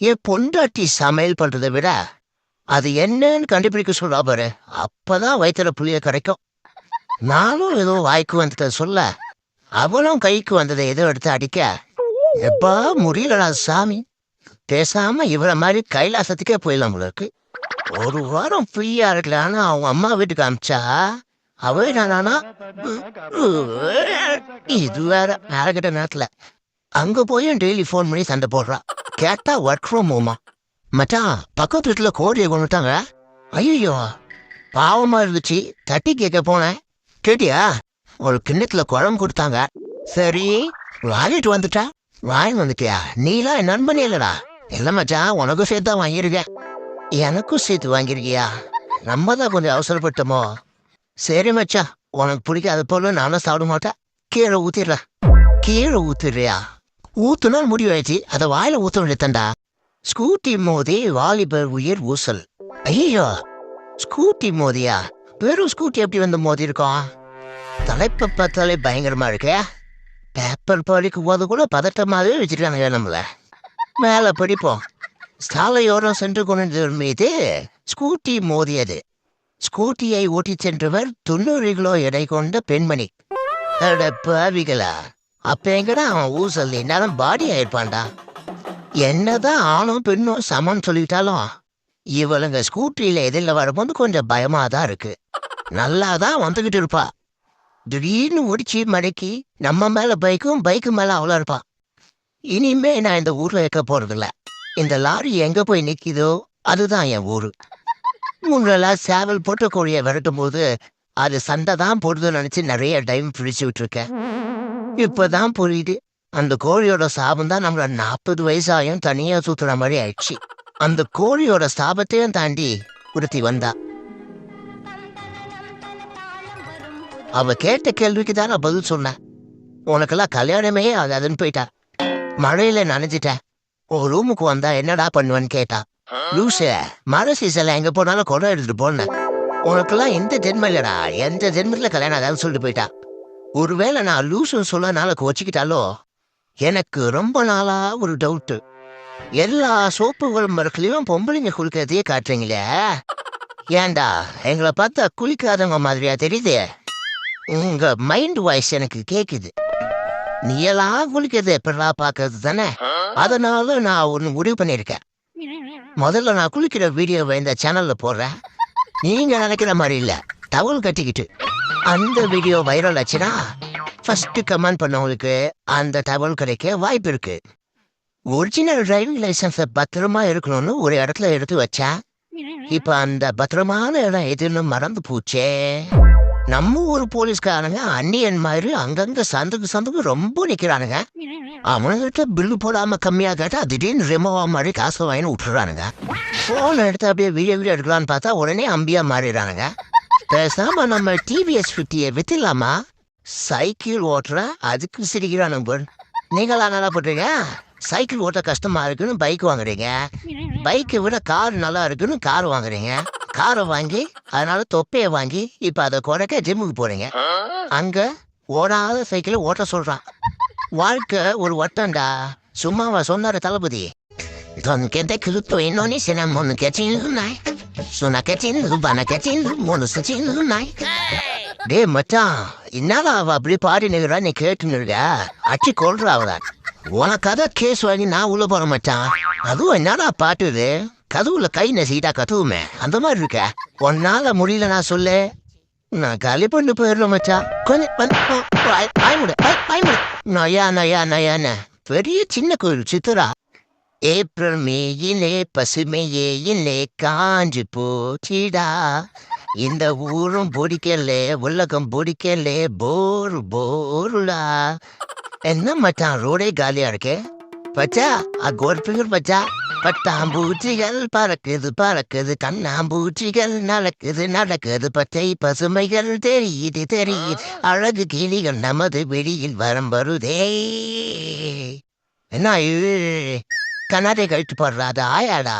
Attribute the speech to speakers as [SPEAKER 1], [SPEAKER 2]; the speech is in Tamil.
[SPEAKER 1] என் பொண்டாட்டி சமையல் பண்றதை விட அது என்னன்னு கண்டுபிடிக்க சொல்றா பாரு. அப்பதான் வயிற்றுல புளிய கிடைக்கும் நானும் ஏதோ வாய்க்கு வந்ததை சொல்ல அவளும் கைக்கு வந்ததை ஏதோ எடுத்து அடிக்க எப்பா முடியலடா சாமி. பேசாம இவள மாதிரி கைலாசத்துக்கே போயிடலாம் போல ஒரு வாரம் ஃப்ரீயா இருக்கலான்னு அவங்க அம்மா வீட்டுக்கு அமிச்சா அவ என்னன்னா இது வேற வேலைக்கிட்ட நேரத்துல. அங்க போயும் டெய்லி ஃபோன் பண்ணி சண்டை போடுறா. கேட்டா ஒர்க் ஃப்ரம் ஹோமா மச்சான் பக்கத்து வீட்டில் கோழியை கொண்டுட்டாங்க. ஐயோ பாவமாக இருந்துச்சு. தட்டி கேட்க போனேன். கேட்டியா? ஒரு கிண்ணத்தில் குழம்பு கொடுத்தாங்க. சரி வாங்கிட்டு வந்துட்டா. வாங்கி வந்துட்டியா? நீலாம் என் நண்பனே இல்லடா. இல்லை மச்சான் உனக்கும் சேர்த்து தான் வாங்கியிருக்கேன். எனக்கும் சேர்த்து வாங்கியிருக்கியா? நம்ம தான் கொஞ்சம் அவசரப்பட்டோமோ? சரி மச்சான் உனக்கு பிடிக்காத போல நானும் சாப்பிட மாட்டேன். கீழே ஊற்றிடுறேன் கீழே ஊத்துறியா ஊத்துனால் முடிவாயிடுச்சு அதை வாயில ஊத்த வேண்டியதாண்டா ஸ்கூட்டி மோதி வாலிபர் உயிர் ஊசல். ஐயோ ஸ்கூட்டி மோதியா? வெறும் ஸ்கூட்டி எப்படி வந்து மோதி இருக்கோம் தலைப்பை பார்த்தாலே பயங்கரமா இருக்கே. பேப்பர் படிக்கும்போது கூட பதட்டமாகவே வச்சிருக்காங்க நம்மள. மேலே படிப்போம். சாலையோரம் சென்று கொண்டு மீது ஸ்கூட்டி மோதியது. ஸ்கூட்டியை ஓட்டிச் சென்றவர் தொண்ணூறு கிலோ எடை கொண்ட பெண்மணி. அட பாவிகளா. அப்போ எங்கடா அவன் ஊசல் என்னாலும் பாடி ஆயிருப்பான்டா? என்னதான் ஆணும் பெண்ணும் சமம் சொல்லிட்டாலும் இவளுங்க ஸ்கூட்டரியில் எதிரில் வரும்போது கொஞ்சம் பயமாக தான் இருக்கு. நல்லா தான் வந்துக்கிட்டு இருப்பா. திடீர்னு ஒடிச்சு மடக்கி நம்ம மேலே பைக்கும் பைக்கு மேலே அவ்வளோ இருப்பா. இனிமே நான் இந்த ஊரில் இருக்க போகிறதில்ல இந்த லாரி எங்கே போய் நிற்கிதோ அதுதான் என் ஊர். முன்னெல்லாம் சேவல் போட்ட கோழியை விரட்டும் போது அது சண்டை தான் போடுதுன்னு நினச்சி நிறைய டைம் பிடிச்சி விட்டுருக்கேன். இப்பதான் புரியுது. அந்த கோழியோட சாபம் தான் நம்மள நாற்பது வயசாயும் தனியா சுத்துற மாதிரி ஆயிடுச்சு. அந்த கோழியோட சாபத்தையும் தாண்டி உருத்தி வந்தா. அவ கேட்ட கேள்விக்கு தான் நான் பதில் சொன்னேன் உனக்கெல்லாம் கல்யாணமே அதுன்னு போயிட்டா. மழையில நனைஞ்சிட்டேன் உன் ரூமுக்கு வந்தா என்னடா பண்ணுவேன்னு கேட்டா. லூசு மழை சீசன்ல எங்க போனாலும் குடம் எடுத்துட்டு போனேன். உனக்கெல்லாம் எந்த ஜென்ம இல்லடா. எந்த ஜென்மத்துல கல்யாணம் ஆகாதுன்னு சொல்லிட்டு போயிட்டா. ஒருவேளை நான் லூசுன்னு சொல்ல நாளைக்கு வச்சுக்கிட்டாலோ எனக்கு ரொம்ப நாளாக ஒரு டவுட்டு எல்லா சோப்பு விளம்பரத்துலையும் பொம்பளைங்க குளிக்கிறதையே காட்டுறீங்களே? ஏன்டா எங்களை பார்த்தா குளிக்காதவங்க மாதிரியா தெரியுது? உங்க மைண்ட் வாய்ஸ் எனக்கு கேட்குது நீ எல்லாம் குளிக்கிறது எப்படா பார்க்கறது தானே? அதனால நான் ஒன்று முடிவு பண்ணியிருக்கேன். முதல்ல நான் குளிக்கிற வீடியோவை இந்த சேனலில் போடுறேன். நீங்க நினைக்கிற மாதிரி இல்லை. டவல் கட்டிக்கிட்டு. அந்த வீடியோ வைரல் ஆச்சுன்னா ஃபஸ்ட்டு கமெண்ட் பண்ணவங்களுக்கு அந்த தகவல் கிடைக்க வாய்ப்பு இருக்கு. ஒரிஜினல் டிரைவிங் லைசன்ஸை பத்திரமா இருக்கணும்னு ஒரு இடத்துல எடுத்து வச்சேன் இப்ப அந்த பத்திரமான இடம் எதுன்னு மறந்து போச்சே. நம்ம ஊர் போலீஸ்காரங்க அந்நியன் மாதிரி அங்கங்க சந்துக்கு சந்துக்கு ரொம்ப நிக்கிறானுங்க. அவனுங்கிட்ட பில்லு போடாம கம்மியா கேட்டா திடீர்னு ரிமோவா மாதிரி காசு வாங்கி விட்டுறானுங்க. போன் எடுத்து அப்படியே வீடியோ வீடியோ எடுக்கலான்னு பார்த்தா உடனே அம்பியா மாறிடுறானுங்க. பேசாம நம்ம டிவிஎஸ் ஃபிஃப்டியை வித்துலாமா சைக்கிள் ஓட்டுற அதுக்கு சிரிக்கிறானுங்க நீங்களா நல்லா போட்டுருங்க சைக்கிள் ஓட்ட கஷ்டமா இருக்குன்னு பைக் வாங்குறீங்க. பைக்கை விட கார் நல்லா இருக்குன்னு கார் வாங்குறீங்க. காரை வாங்கி அதனால தொப்பையை வாங்கி இப்ப அதை குறைக்க ஜிம்முக்கு போறீங்க. அங்க ஓடாத சைக்கிளை ஓட்ட சொல்றான். வாழ்க்கை ஒரு வட்டம்டா. சும்மாவா சொன்னாரு தளபதி. Con கெட்ட te இன்னொன்னு சினம் ஒன்று se சொன்னேன் mon che tin nai. Sono che டேய் மச்சான் என்னடா அவ அப்படி பாடி நீ கேட்டுனுடா அச்சு அடிச்சு கொள்றா அவள உனக்காக கேஸ் வாங்கி நான் உள்ள போறேன் மச்சான் அதுவும் என்னடா பாட்டு இது கதவுல கை நெசிட்டா கதவுமே அந்த மாதிரி இருக்க உன்னால முடியல நான் சொல்லு நான் காலி பண்ணி போயிடுறோம் மச்சான் கொஞ்சம் வந்து போ, வாய்- வாய் மூடு, பெரிய சின்ன கோயில் சித்துரா ஏப்ரல் மேயிலே பசுமையேயிலே காஞ்சு போச்சிடா. இந்த ஊரும் பிடிக்கல உலகம் பிடிக்கல போர் போருடா. என்ன மச்சான் ரோடே காலியா இருக்கே? பச்சா அங்க பச்சா. பட்டாம்பூச்சிகள் பறக்குது பறக்குது கண்ணாம்பூச்சிகள் நடக்குது நடக்குது. பச்சை பசுமைகள் தெரியுது தெரியுது. அழகு கிளிகள் நமது வெளியில் வரம் வருதே. என்ன கண்ணாடி கழித்து போடுறாது ஆயாடா